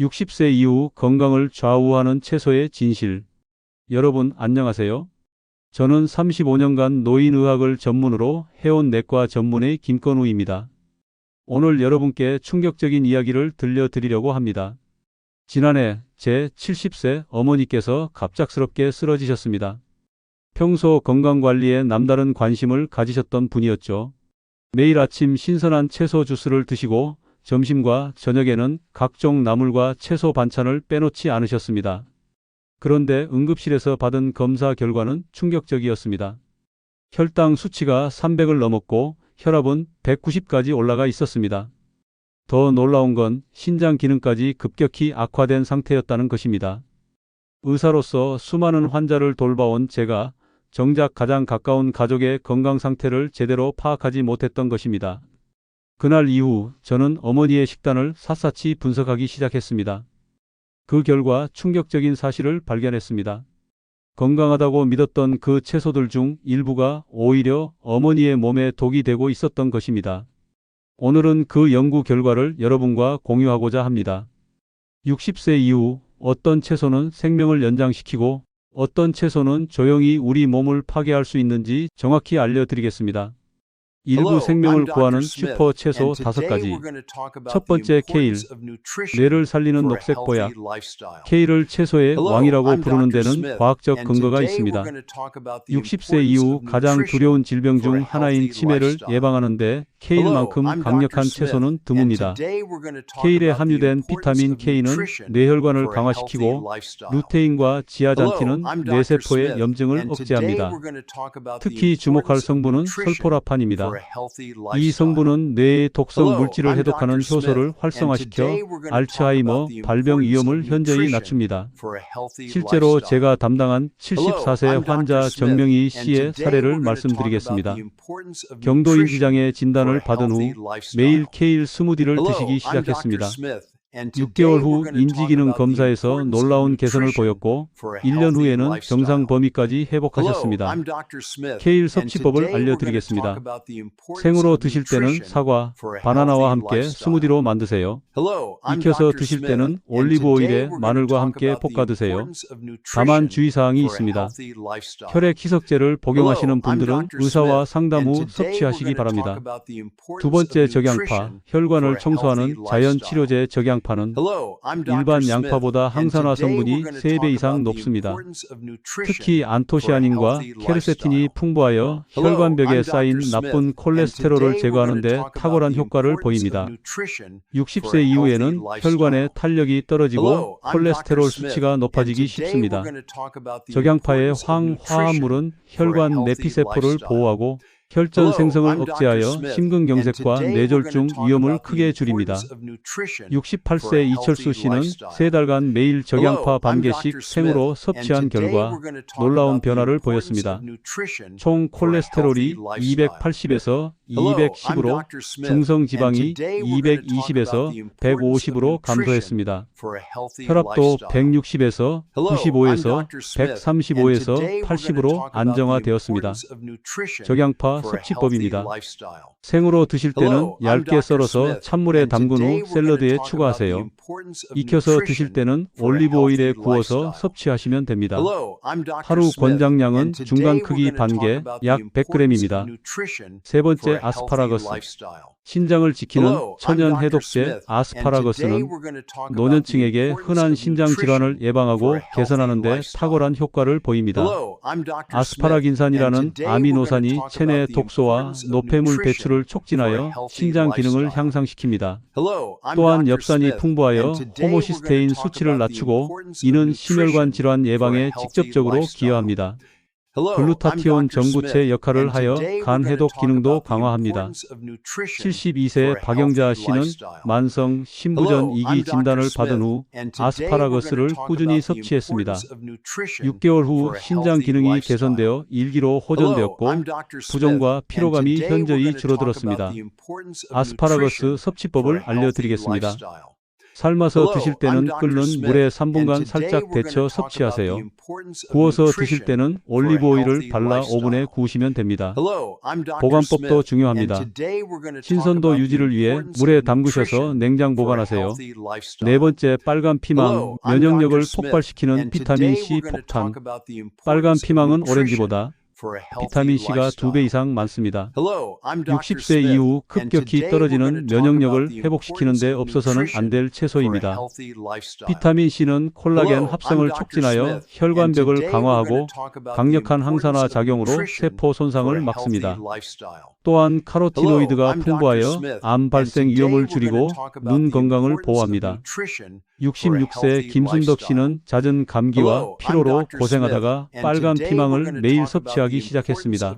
60세 이후 건강을 좌우하는 채소의 진실. 여러분 안녕하세요. 저는 35년간 노인의학을 전문으로 해온 내과 전문의 김건우입니다. 오늘 여러분께 충격적인 이야기를 들려드리려고 합니다. 지난해 제 70세 어머니께서 갑작스럽게 쓰러지셨습니다. 평소 건강관리에 남다른 관심을 가지셨던 분이었죠. 매일 아침 신선한 채소 주스를 드시고 점심과 저녁에는 각종 나물과 채소 반찬을 빼놓지 않으셨습니다. 그런데 응급실에서 받은 검사 결과는 충격적이었습니다. 혈당 수치가 300을 넘었고 혈압은 190까지 올라가 있었습니다. 더 놀라운 건 신장 기능까지 급격히 악화된 상태였다는 것입니다. 의사로서 수많은 환자를 돌봐온 제가 정작 가장 가까운 가족의 건강 상태를 제대로 파악하지 못했던 것입니다. 그날 이후 저는 어머니의 식단을 샅샅이 분석하기 시작했습니다. 그 결과 충격적인 사실을 발견했습니다. 건강하다고 믿었던 그 채소들 중 일부가 오히려 어머니의 몸에 독이 되고 있었던 것입니다. 오늘은 그 연구 결과를 여러분과 공유하고자 합니다. 60세 이후 어떤 채소는 생명을 연장시키고 어떤 채소는 조용히 우리 몸을 파괴할 수 있는지 정확히 알려드리겠습니다. 일부 생명을 구하는 슈퍼 채소 다섯 가지. 첫 번째 케일, 뇌를 살리는 녹색 보약. 케일을 채소의 왕이라고 부르는 데는 과학적 근거가 있습니다. 60세 이후 가장 두려운 질병 중 하나인 치매를 예방하는 데 케일만큼 강력한 채소는 드뭅니다. 케일에 함유된 비타민 K는 뇌혈관을 강화시키고 루테인과 지아잔틴은 뇌세포의 염증을 억제합니다. 특히 주목할 성분은 설포라판입니다. 이 성분은 뇌의 독성 물질을 해독하는 효소를 활성화시켜 알츠하이머 발병 위험을 현저히 낮춥니다. 실제로 제가 담당한 74세 환자 정명희 씨의 사례를 말씀드리겠습니다. 경도인 지장의 진단을 받은 후 매일 케일 스무디를 드시기 시작했습니다. 6개월 후 인지기능 검사에서 놀라운 개선을 보였고 1년 후에는 정상 범위까지 회복하셨습니다. 케일 섭취법을 알려드리겠습니다. 생으로 드실 때는 사과, 바나나와 함께 스무디로 만드세요. 익혀서 드실 때는 올리브 오일에 마늘과 함께 볶아 드세요. 다만 주의사항이 있습니다. 혈액 희석제를 복용하시는 분들은 의사와 상담 후 섭취하시기 바랍니다. 두 번째 적양파, 혈관을 청소하는 자연 치료제 적양 양파는 일반 양파보다 항산화 성분이 3배 이상 높습니다. 특히 안토시아닌과 케르세틴이 풍부하여 혈관벽에 쌓인 나쁜 콜레스테롤을 제거하는 데 탁월한 효과를 보입니다. 60세 이후에는 혈관의 탄력이 떨어지고 콜레스테롤 수치가 높아지기 쉽습니다. 적양파의 황화합물은 혈관 내피세포를 보호하고 혈전 생성을 억제하여 심근경색과 뇌졸중 위험을 크게 줄입니다. 68세 이철수 씨는 세 달간 매일 적양파 반 개씩 생으로 섭취한 결과 놀라운 변화를 보였습니다. 총 콜레스테롤이 280에서 210으로 중성 지방이 220에서 150으로 감소했습니다. 혈압도 160에서 95에서 135에서 80으로 안정화되었습니다. 적양파 섭취법입니다. 생으로 드실 때는 얇게 썰어서 찬물에 담근 후 샐러드에 추가하세요. 익혀서 드실 때는 올리브 오일에 구워서 섭취하시면 됩니다. 하루 권장량은 중간 크기 반개 약 100g입니다. 세 번째 아스파라거스. 신장을 지키는 천연 해독제 아스파라거스는 노년층에게 흔한 신장 질환을 예방하고 개선하는 데 탁월한 효과를 보입니다. 아스파라긴산이라는 아미노산이 체내 독소와 노폐물 배출을 촉진하여 신장 기능을 향상시킵니다. 또한 엽산이 풍부하여 호모시스테인 수치를 낮추고 이는 심혈관 질환 예방에 직접적으로 기여합니다. 글루타티온 전구체 역할을 하여 간 해독 기능도 강화합니다. 72세 박영자 씨는 만성 신부전 2기 진단을 받은 후 아스파라거스를 꾸준히 섭취했습니다. 6개월 후 신장 기능이 개선되어 일기로 호전되었고 부종과 피로감이 현저히 줄어들었습니다. 아스파라거스 섭취법을 알려드리겠습니다. 삶아서 드실 때는 끓는 물에 3분간 살짝 데쳐 섭취하세요. 구워서 드실 때는 올리브 오일을 발라 오븐에 구우시면 됩니다. 보관법도 중요합니다. 신선도 유지를 위해 물에 담그셔서 냉장 보관하세요. 네 번째 빨간 피망, 면역력을 폭발시키는 비타민 C 폭탄. 빨간 피망은 오렌지보다 비타민 C가 두 배 이상 많습니다. 60세 이후 급격히 떨어지는 면역력을 회복시키는 데 없어서는 안 될 채소입니다. 비타민 C는 콜라겐 합성을 촉진하여 혈관벽을 강화하고 강력한 항산화 작용으로 세포 손상을 막습니다. 또한 카로티노이드가 풍부하여 암 발생 위험을 줄이고 눈 건강을 보호합니다. 66세 김순덕 씨는 잦은 감기와 피로로 고생하다가 빨간 피망을 매일 섭취하기 시작했습니다.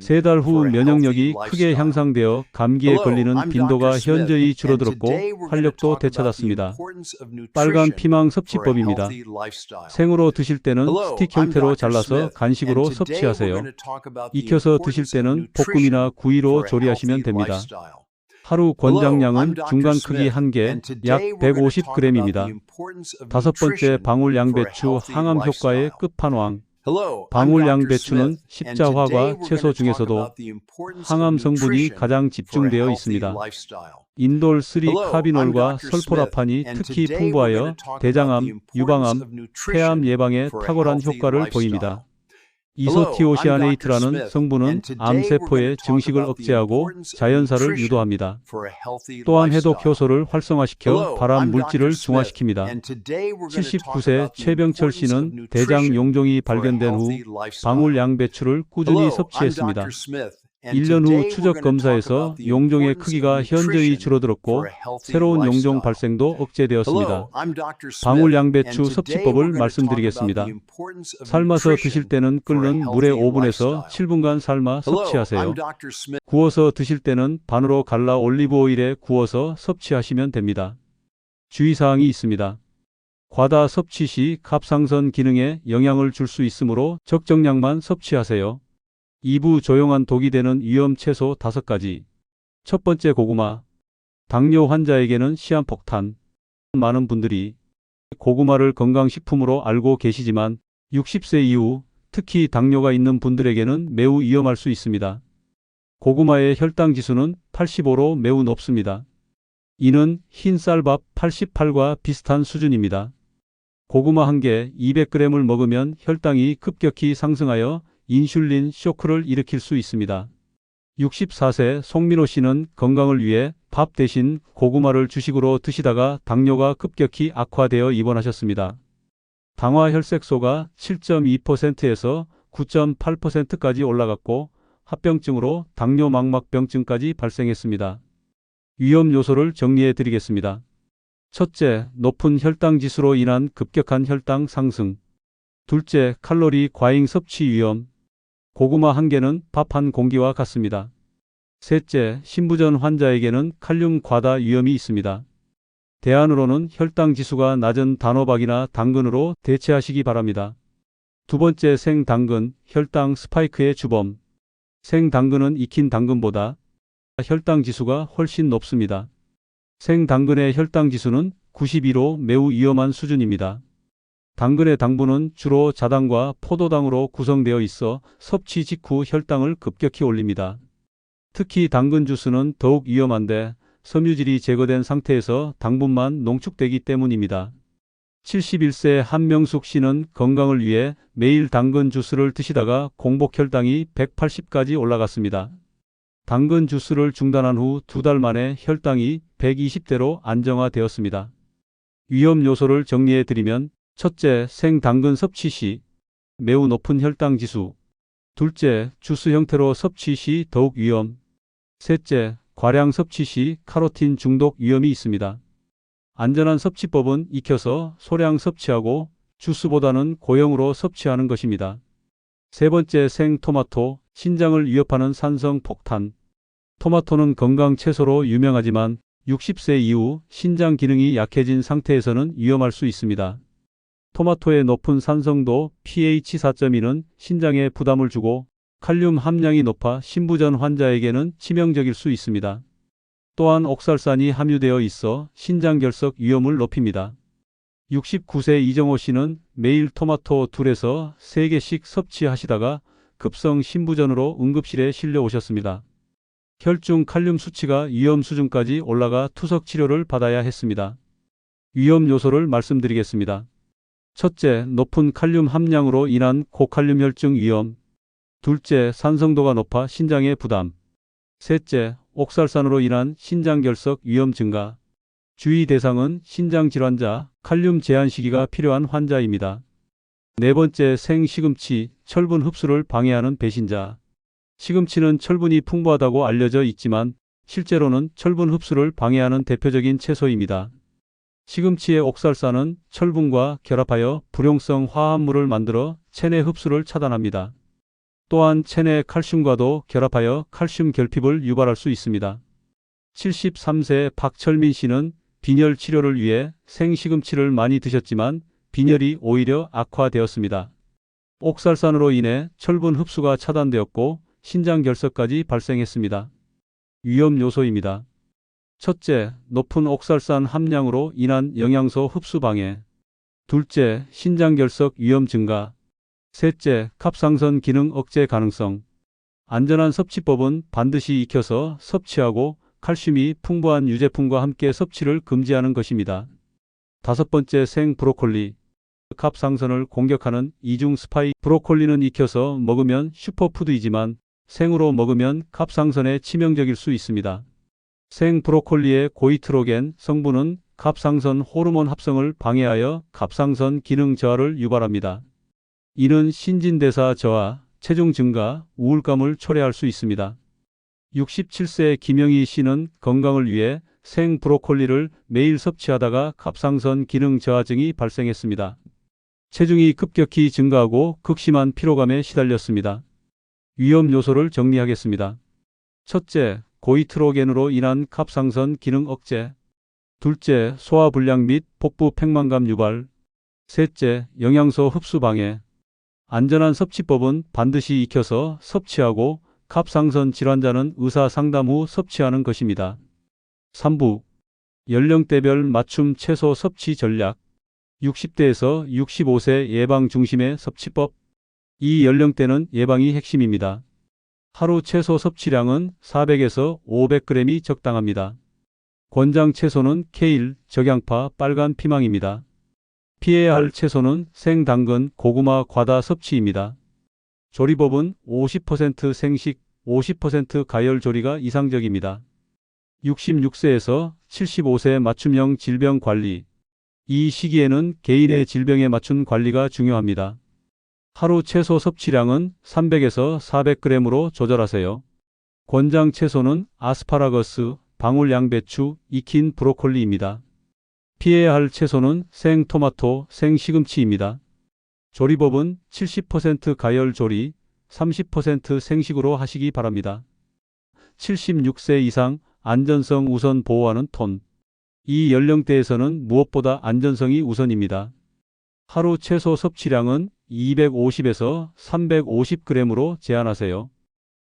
세 달 후 면역력이 크게 향상되어 감기에 걸리는 빈도가 현저히 줄어들었고 활력도 되찾았습니다. 빨간 피망 섭취법입니다. 생으로 드실 때는 스틱 형태로 잘라서 간식으로 섭취하세요. 익혀서 드실 때는 볶음이나 구이로 조리하시면 됩니다. 하루 권장량은 중간 크기 1개, 약 150g입니다. 다섯 번째 방울 양배추 항암 효과의 끝판왕. 방울 양배추는 십자화과 채소 중에서도 항암 성분이 가장 집중되어 있습니다. 인돌 3 카비놀과 설포라판이 특히 풍부하여 대장암, 유방암, 폐암 예방에 탁월한 효과를 보입니다. 이소티오시아네이트라는 성분은 암세포의 증식을 억제하고 자연사를 유도합니다. 또한 해독 효소를 활성화시켜 발암 물질을 중화시킵니다. 79세 최병철 씨는 대장 용종이 발견된 후 방울 양배추를 꾸준히 섭취했습니다. 1년 후 추적 검사에서 용종의 크기가 현저히 줄어들었고 새로운 용종 발생도 억제되었습니다. 방울 양배추 섭취법을 말씀드리겠습니다. 삶아서 드실 때는 끓는 물에 5분에서 7분간 삶아 섭취하세요. 구워서 드실 때는 반으로 갈라 올리브 오일에 구워서 섭취하시면 됩니다. 주의사항이 있습니다. 과다 섭취 시 갑상선 기능에 영향을 줄 수 있으므로 적정량만 섭취하세요. 2부 조용한 독이 되는 위험 채소 5가지. 첫 번째 고구마. 당뇨 환자에게는 시한폭탄. 많은 분들이 고구마를 건강식품으로 알고 계시지만 60세 이후 특히 당뇨가 있는 분들에게는 매우 위험할 수 있습니다. 고구마의 혈당 지수는 85로 매우 높습니다. 이는 흰 쌀밥 88과 비슷한 수준입니다. 고구마 한 개 200g을 먹으면 혈당이 급격히 상승하여 인슐린 쇼크를 일으킬 수 있습니다. 64세 송민호 씨는 건강을 위해 밥 대신 고구마를 주식으로 드시다가 당뇨가 급격히 악화되어 입원하셨습니다. 당화 혈색소가 7.2%에서 9.8%까지 올라갔고 합병증으로 당뇨 망막병증까지 발생했습니다. 위험 요소를 정리해 드리겠습니다. 첫째, 높은 혈당 지수로 인한 급격한 혈당 상승. 둘째, 칼로리 과잉 섭취 위험. 고구마 한 개는 밥 한 공기와 같습니다. 셋째, 신부전 환자에게는 칼륨 과다 위험이 있습니다. 대안으로는 혈당 지수가 낮은 단호박이나 당근으로 대체하시기 바랍니다. 두 번째 생당근, 혈당 스파이크의 주범. 생당근은 익힌 당근보다 혈당 지수가 훨씬 높습니다. 생당근의 혈당 지수는 92로 매우 위험한 수준입니다. 당근의 당분은 주로 자당과 포도당으로 구성되어 있어 섭취 직후 혈당을 급격히 올립니다. 특히 당근 주스는 더욱 위험한데 섬유질이 제거된 상태에서 당분만 농축되기 때문입니다. 71세 한명숙 씨는 건강을 위해 매일 당근 주스를 드시다가 공복 혈당이 180까지 올라갔습니다. 당근 주스를 중단한 후 두 달 만에 혈당이 120대로 안정화되었습니다. 위험 요소를 정리해 드리면 첫째, 생당근 섭취 시 매우 높은 혈당 지수. 둘째, 주스 형태로 섭취 시 더욱 위험. 셋째, 과량 섭취 시 카로틴 중독 위험이 있습니다. 안전한 섭취법은 익혀서 소량 섭취하고 주스보다는 고형으로 섭취하는 것입니다. 세 번째 생토마토, 신장을 위협하는 산성 폭탄. 토마토는 건강 채소로 유명하지만 60세 이후 신장 기능이 약해진 상태에서는 위험할 수 있습니다. 토마토의 높은 산성도 pH 4.2는 신장에 부담을 주고 칼륨 함량이 높아 신부전 환자에게는 치명적일 수 있습니다. 또한 옥살산이 함유되어 있어 신장결석 위험을 높입니다. 69세 이정호 씨는 매일 토마토 둘에서 3개씩 섭취하시다가 급성 신부전으로 응급실에 실려 오셨습니다. 혈중 칼륨 수치가 위험 수준까지 올라가 투석 치료를 받아야 했습니다. 위험 요소를 말씀드리겠습니다. 첫째, 높은 칼륨 함량으로 인한 고칼륨 혈증 위험. 둘째, 산성도가 높아 신장의 부담. 셋째, 옥살산으로 인한 신장결석 위험 증가. 주의 대상은 신장 질환자, 칼륨 제한 시기가 필요한 환자입니다. 네 번째, 생시금치, 철분 흡수를 방해하는 배신자. 시금치는 철분이 풍부하다고 알려져 있지만 실제로는 철분 흡수를 방해하는 대표적인 채소입니다. 시금치의 옥살산은 철분과 결합하여 불용성 화합물을 만들어 체내 흡수를 차단합니다. 또한 체내 칼슘과도 결합하여 칼슘 결핍을 유발할 수 있습니다. 73세 박철민 씨는 빈혈 치료를 위해 생시금치를 많이 드셨지만 빈혈이 오히려 악화되었습니다. 옥살산으로 인해 철분 흡수가 차단되었고 신장 결석까지 발생했습니다. 위험 요소입니다. 첫째, 높은 옥살산 함량으로 인한 영양소 흡수 방해. 둘째, 신장 결석 위험 증가. 셋째, 갑상선 기능 억제 가능성. 안전한 섭취법은 반드시 익혀서 섭취하고 칼슘이 풍부한 유제품과 함께 섭취를 금지하는 것입니다. 다섯 번째, 생 브로콜리. 갑상선을 공격하는 이중 스파이 브로콜리는 익혀서 먹으면 슈퍼푸드이지만 생으로 먹으면 갑상선에 치명적일 수 있습니다. 생 브로콜리의 고이트로겐 성분은 갑상선 호르몬 합성을 방해하여 갑상선 기능 저하를 유발합니다. 이는 신진대사 저하, 체중 증가, 우울감을 초래할 수 있습니다. 67세 김영희 씨는 건강을 위해 생 브로콜리를 매일 섭취하다가 갑상선 기능 저하증이 발생했습니다. 체중이 급격히 증가하고 극심한 피로감에 시달렸습니다. 위험 요소를 정리하겠습니다. 첫째, 고이트로겐으로 인한 갑상선 기능 억제. 둘째, 소화불량 및 복부 팽만감 유발. 셋째, 영양소 흡수 방해. 안전한 섭취법은 반드시 익혀서 섭취하고 갑상선 질환자는 의사 상담 후 섭취하는 것입니다. 3부 연령대별 맞춤 채소 섭취 전략 60대에서 65세 예방 중심의 섭취법 이 연령대는 예방이 핵심입니다. 하루 채소 섭취량은 400에서 500g이 적당합니다. 권장 채소는 케일, 적양파, 빨간 피망입니다. 피해야 할 채소는 생당근, 고구마, 과다 섭취입니다. 조리법은 50% 생식, 50% 가열 조리가 이상적입니다. 66세에서 75세 맞춤형 질병 관리. 이 시기에는 개인의 질병에 맞춘 관리가 중요합니다. 하루 채소 섭취량은 300에서 400g으로 조절하세요. 권장 채소는 아스파라거스, 방울 양배추, 익힌 브로콜리입니다. 피해야 할 채소는 생토마토, 생시금치입니다. 조리법은 70% 가열 조리, 30% 생식으로 하시기 바랍니다. 76세 이상 안전성 우선 보호하는 톤. 이 연령대에서는 무엇보다 안전성이 우선입니다. 하루 채소 섭취량은 250에서 350g으로 제한하세요.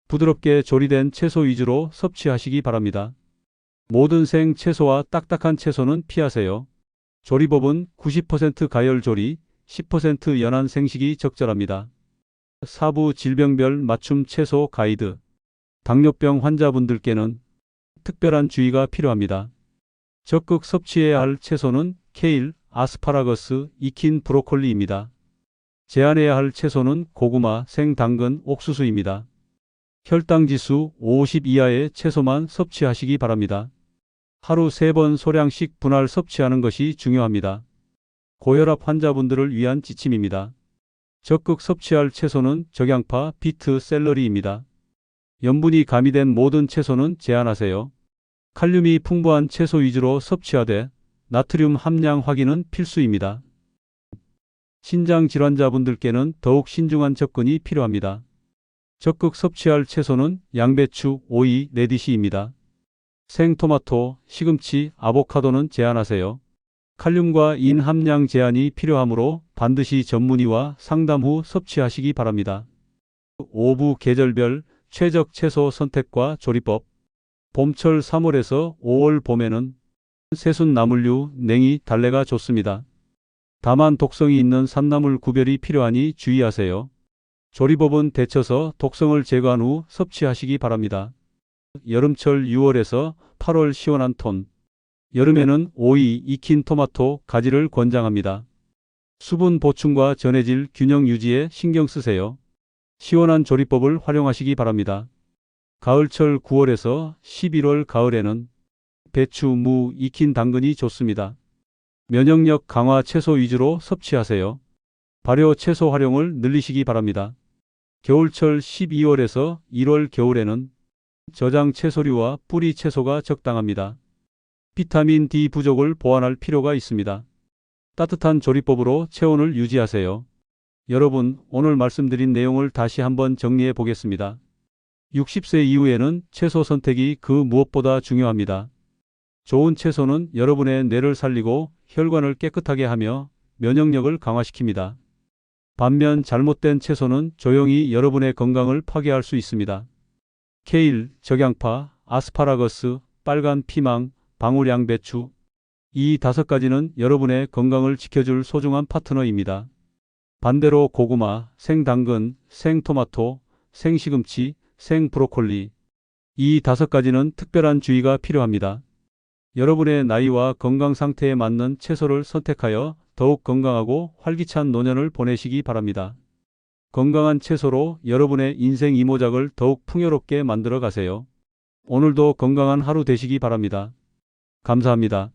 부드럽게 조리된 채소 위주로 섭취하시기 바랍니다. 모든 생 채소와 딱딱한 채소는 피하세요. 조리법은 90% 가열 조리, 10% 연한 생식이 적절합니다. 사부 질병별 맞춤 채소 가이드. 당뇨병 환자분들께는 특별한 주의가 필요합니다. 적극 섭취해야 할 채소는 케일, 아스파라거스, 익힌 브로콜리입니다. 제한해야 할 채소는 고구마, 생당근, 옥수수입니다. 혈당 지수 50 이하의 채소만 섭취하시기 바랍니다. 하루 3번 소량씩 분할 섭취하는 것이 중요합니다. 고혈압 환자분들을 위한 지침입니다. 적극 섭취할 채소는 적양파, 비트, 샐러리입니다. 염분이 가미된 모든 채소는 제한하세요. 칼륨이 풍부한 채소 위주로 섭취하되 나트륨 함량 확인은 필수입니다. 신장 질환자분들께는 더욱 신중한 접근이 필요합니다. 적극 섭취할 채소는 양배추, 오이, 레디시입니다. 생토마토, 시금치, 아보카도는 제한하세요. 칼륨과 인 함량 제한이 필요하므로 반드시 전문의와 상담 후 섭취하시기 바랍니다. 오부 계절별 최적 채소 선택과 조리법 봄철 3월에서 5월 봄에는 새순 나물류, 냉이, 달래가 좋습니다. 다만 독성이 있는 산나물 구별이 필요하니 주의하세요. 조리법은 데쳐서 독성을 제거한 후 섭취하시기 바랍니다. 여름철 6월에서 8월 시원한 톤. 여름에는 오이, 익힌 토마토, 가지를 권장합니다. 수분 보충과 전해질 균형 유지에 신경 쓰세요. 시원한 조리법을 활용하시기 바랍니다. 가을철 9월에서 11월 가을에는 배추, 무, 익힌 당근이 좋습니다. 면역력 강화 채소 위주로 섭취하세요. 발효 채소 활용을 늘리시기 바랍니다. 겨울철 12월에서 1월 겨울에는 저장 채소류와 뿌리 채소가 적당합니다. 비타민 D 부족을 보완할 필요가 있습니다. 따뜻한 조리법으로 체온을 유지하세요. 여러분, 오늘 말씀드린 내용을 다시 한번 정리해 보겠습니다. 60세 이후에는 채소 선택이 그 무엇보다 중요합니다. 좋은 채소는 여러분의 뇌를 살리고 혈관을 깨끗하게 하며 면역력을 강화시킵니다. 반면 잘못된 채소는 조용히 여러분의 건강을 파괴할 수 있습니다. 케일, 적양파, 아스파라거스, 빨간 피망, 방울양배추. 이 다섯 가지는 여러분의 건강을 지켜줄 소중한 파트너입니다. 반대로 고구마, 생당근, 생토마토, 생시금치, 생브로콜리. 이 다섯 가지는 특별한 주의가 필요합니다. 여러분의 나이와 건강 상태에 맞는 채소를 선택하여 더욱 건강하고 활기찬 노년을 보내시기 바랍니다. 건강한 채소로 여러분의 인생 이모작을 더욱 풍요롭게 만들어 가세요. 오늘도 건강한 하루 되시기 바랍니다. 감사합니다.